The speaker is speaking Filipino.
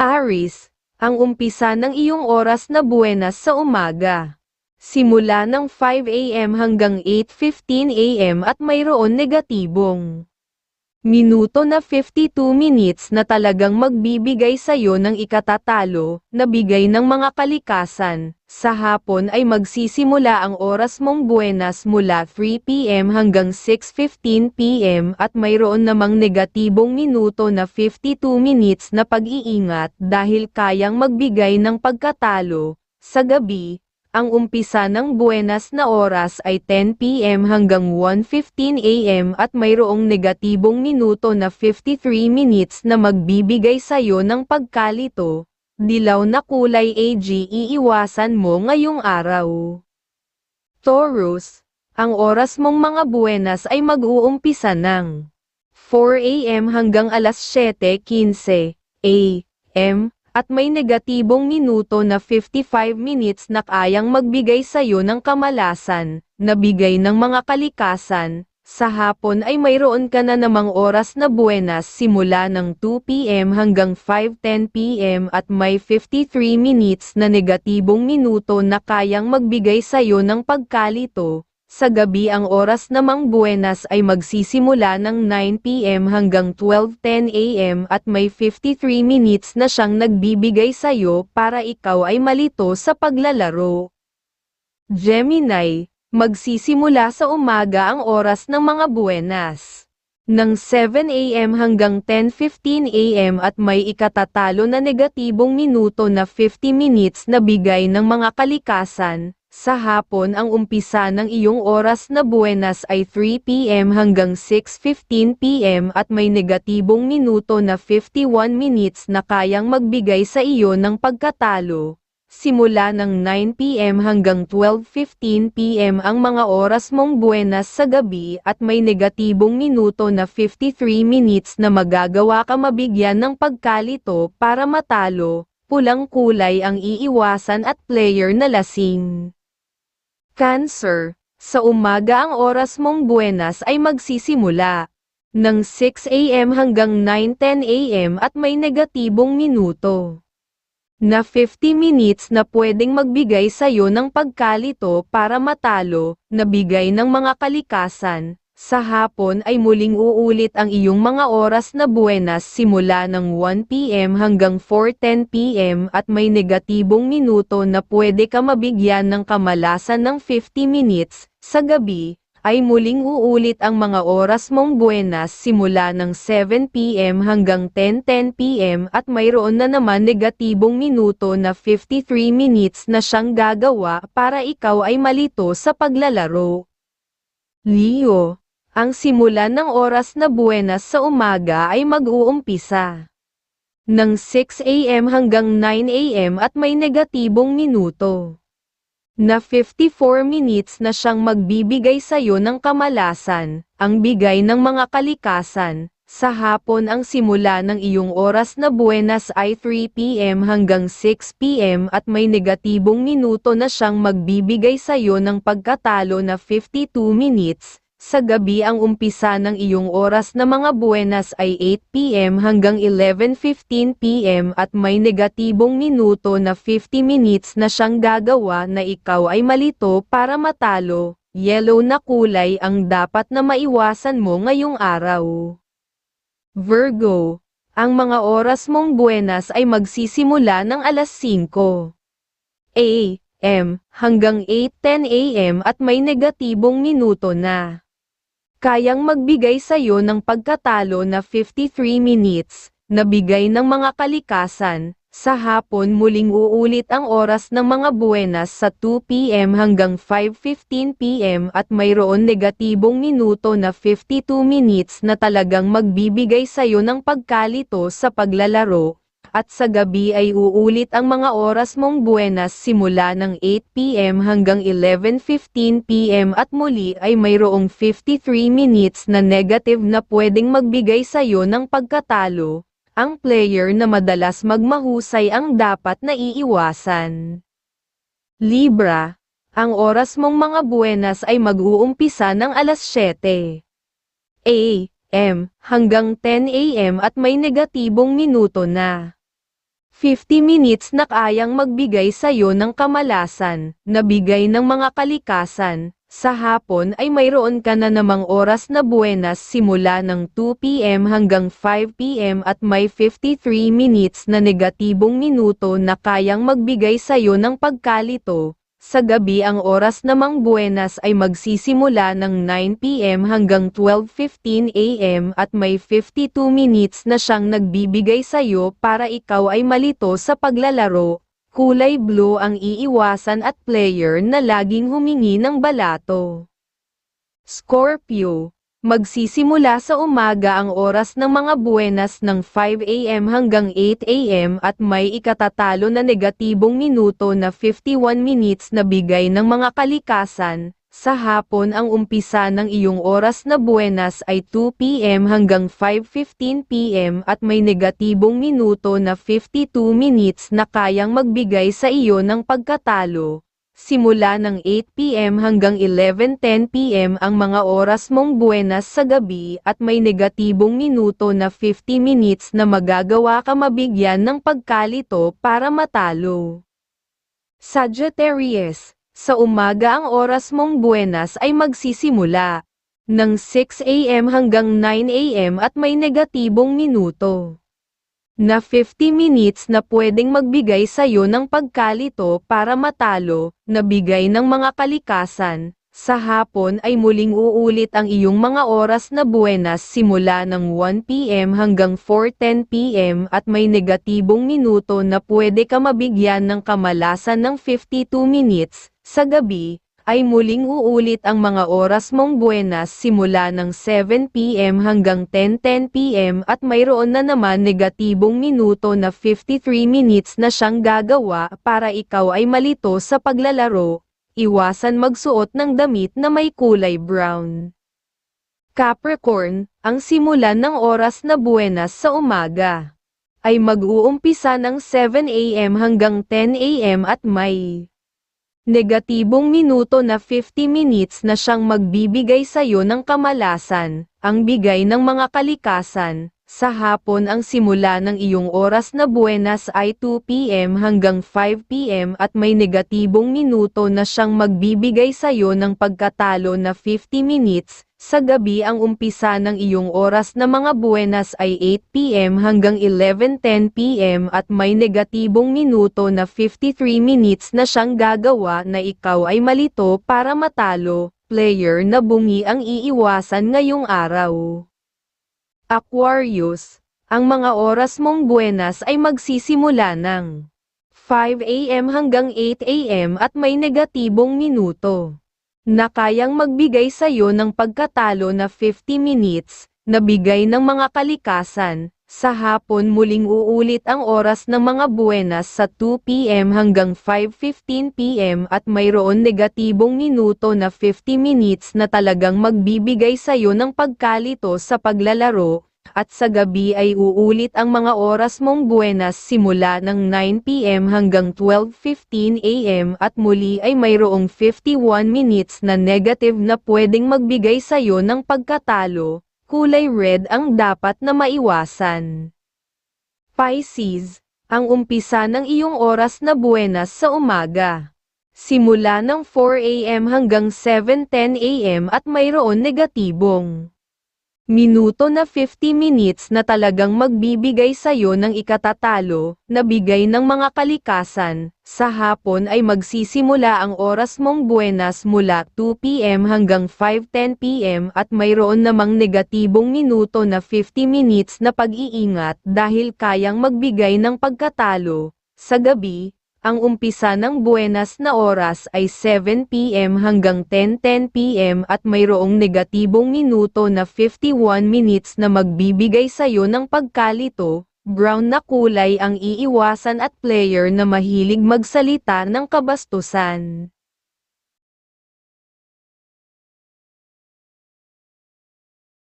Aris, ang umpisa ng iyong oras na buenas sa umaga. Simula ng 5 a.m. hanggang 8.15 a.m. at mayroon negatibong minuto na 52 minutes na talagang magbibigay sa'yo ng ikatatalo, na bigay ng mga kalikasan. Sa hapon ay magsisimula ang oras mong buenas mula 3pm hanggang 6.15pm at mayroon namang negatibong minuto na 52 minutes na pag-iingat dahil kayang magbigay ng pagkatalo. Sa gabi, ang umpisa ng buenas na oras ay 10pm hanggang 1.15 am at mayroong negatibong minuto na 53 minutes na magbibigay sa'yo ng pagkalito. Dilaw na kulay AG iiwasan mo ngayong araw. Taurus, ang oras mong mga buenas ay mag-uumpisa ng 4 am hanggang alas 7.15 am at may negatibong minuto na 55 minutes na kayang magbigay sa'yo ng kamalasan, na bigay ng mga kalikasan. Sa hapon ay mayroon ka na namang oras na buenas simula ng 2pm hanggang 5.10pm at may 53 minutes na negatibong minuto na kayang magbigay sa'yo ng pagkalito. Sa gabi ang oras namang buenas ay magsisimula ng 9pm hanggang 12.10 am at may 53 minutes na siyang nagbibigay sa'yo para ikaw ay malito sa paglalaro. Gemini, magsisimula sa umaga ang oras ng mga buenas. Ng 7am hanggang 10.15 am at may ikatatalo na negatibong minuto na 50 minutes na bigay ng mga kalikasan, sa hapon ang umpisa ng iyong oras na buenas ay 3pm hanggang 6.15pm at may negatibong minuto na 51 minutes na kayang magbigay sa iyo ng pagkatalo. Simula ng 9pm hanggang 12.15pm ang mga oras mong buenas sa gabi at may negatibong minuto na 53 minutes na magagawa ka mabigyan ng pagkalito para matalo, pulang kulay ang iiwasan at player na lasing. Cancer, sa umaga ang oras mong buenas ay magsisimula ng 6 a.m. hanggang 9.10 a.m. at may negatibong minuto na 50 minutes na pwedeng magbigay sa'yo ng pagkalito para matalo, na bigay ng mga kalikasan. Sa hapon ay muling uulit ang iyong mga oras na buenas simula ng 1pm hanggang 4.10pm at may negatibong minuto na pwede ka mabigyan ng kamalasan ng 50 minutes. Sa gabi, ay muling uulit ang mga oras mong buenas simula ng 7pm hanggang 10.10pm at mayroon na naman negatibong minuto na 53 minutes na siyang gagawa para ikaw ay malito sa paglalaro. Leo ang simulan ng oras na buenas sa umaga ay mag-uumpisa ng 6 a.m. hanggang 9 a.m. at may negatibong minuto na 54 minutes na siyang magbibigay sa iyo ng kamalasan, ang bigay ng mga kalikasan. Sa hapon ang simula ng iyong oras na buenas ay 3pm hanggang 6pm at may negatibong minuto na siyang magbibigay sa iyo ng pagkatalo na 52 minutes, sa gabi ang umpisa ng iyong oras na mga buenas ay 8pm hanggang 11.15pm at may negatibong minuto na 50 minutes na siyang gagawa na ikaw ay malito para matalo. Yellow na kulay ang dapat na maiwasan mo ngayong araw. Virgo, ang mga oras mong buenas ay magsisimula ng alas 5 a.m. hanggang 8.10 a.m. at may negatibong minuto na kayang magbigay sa iyo ng pagkatalo na 53 minutes, na bigay ng mga kalikasan, sa hapon muling uulit ang oras ng mga buenas sa 2pm hanggang 5.15pm at mayroon negatibong minuto na 52 minutes na talagang magbibigay sa iyo ng pagkalito sa paglalaro, at sa gabi ay uulit ang mga oras mong buenas simula ng 8pm hanggang 11.15pm at muli ay mayroong 53 minutes na negative na pwedeng magbigay sa'yo ng pagkatalo, ang player na madalas magmahusay ang dapat na iiwasan. Libra, ang oras mong mga buenas ay mag-uumpisa ng alas 7 a.m. hanggang 10 a.m. at may negatibong minuto na 50 minutes na kayang magbigay sa'yo ng kamalasan, na bigay ng mga kalikasan. Sa hapon ay mayroon ka na namang oras na buenas simula ng 2pm hanggang 5pm at may 53 minutes na negatibong minuto na kayang magbigay sa'yo ng pagkalito. Sa gabi ang oras namang buenas ay magsisimula ng 9pm hanggang 12.15am at may 52 minutes na siyang nagbibigay sa'yo para ikaw ay malito sa paglalaro. Kulay blue ang iiwasan at player na laging humingi ng balato. Scorpio Magsisimula sa umaga ang oras ng mga buenas ng 5 a.m. hanggang 8 a.m. at may ikatatalo na negatibong minuto na 51 minutes na bigay ng mga kalikasan. Sa hapon ang umpisa ng iyong oras na buenas ay 2 p.m. hanggang 5.15 p.m. at may negatibong minuto na 52 minutes na kayang magbigay sa iyo ng pagkatalo simula ng 8pm hanggang 11.10pm ang mga oras mong buenas sa gabi at may negatibong minuto na 50 minutes na magagawa ka mabigyan ng pagkalito para matalo. Sagittarius, sa umaga ang oras mong buenas ay magsisimula ng 6am hanggang 9am at may negatibong minuto na 50 minutes na pwedeng magbigay sa'yo ng pagkalito para matalo, na bigay ng mga kalikasan. Sa hapon ay muling uulit ang iyong mga oras na buenas simula ng 1pm hanggang 4.10pm at may negatibong minuto na pwede ka mabigyan ng kamalasan ng 52 minutes. Sa gabi, ay muling uulit ang mga oras mong buenas simula ng 7pm hanggang 10.10pm at mayroon na naman negatibong minuto na 53 minutes na siyang gagawa para ikaw ay malito sa paglalaro, iwasan magsuot ng damit na may kulay brown. Capricorn, ang simulan ng oras na buenas sa umaga ay mag-uumpisa ng 7am hanggang 10am at may Negatibong minuto na 50 minutes na siyang magbibigay sa'yo ng kamalasan, ang bigay ng mga kalikasan. Sa hapon ang simula ng iyong oras na buenas ay 2pm hanggang 5pm at may negatibong minuto na siyang magbibigay sa'yo ng pagkatalo na 50 minutes, sa gabi ang umpisa ng iyong oras na mga buenas ay 8pm hanggang 11.10pm at may negatibong minuto na 53 minutes na siyang gagawa na ikaw ay malito para matalo, player na bungi ang iiwasan ngayong araw. Aquarius, ang mga oras mong buenas ay magsisimula ng 5am hanggang 8am at may negatibong minuto na kayang magbigay sa iyo ng pagkatalo na 50 minutes, na bigay ng mga kalikasan, sa hapon muling uulit ang oras ng mga buenas sa 2pm hanggang 5.15pm at mayroon negatibong minuto na 50 minutes na talagang magbibigay sa iyo ng pagkalito sa paglalaro, at sa gabi ay uulit ang mga oras mong buenas simula ng 9pm hanggang 12.15am at muli ay mayroong 51 minutes na negative na pwedeng magbigay sa'yo ng pagkatalo, kulay red ang dapat na maiwasan. Pisces, ang umpisa ng iyong oras na buenas sa umaga. Simula ng 4am hanggang 7.10am at mayroon negatibong minuto na 50 minutes na talagang magbibigay sa'yo ng ikatatalo, na bigay ng mga kalikasan, sa hapon ay magsisimula ang oras mong buenas mula 2pm hanggang 5.10pm at mayroon namang negatibong minuto na 50 minutes na pag-iingat dahil kayang magbigay ng pagkatalo, sa gabi, ang umpisa ng buenas na oras ay 7pm hanggang 10.10pm at mayroong negatibong minuto na 51 minutes na magbibigay sa'yo ng pagkalito, brown na kulay ang iiwasan at player na mahilig magsalita ng kabastusan.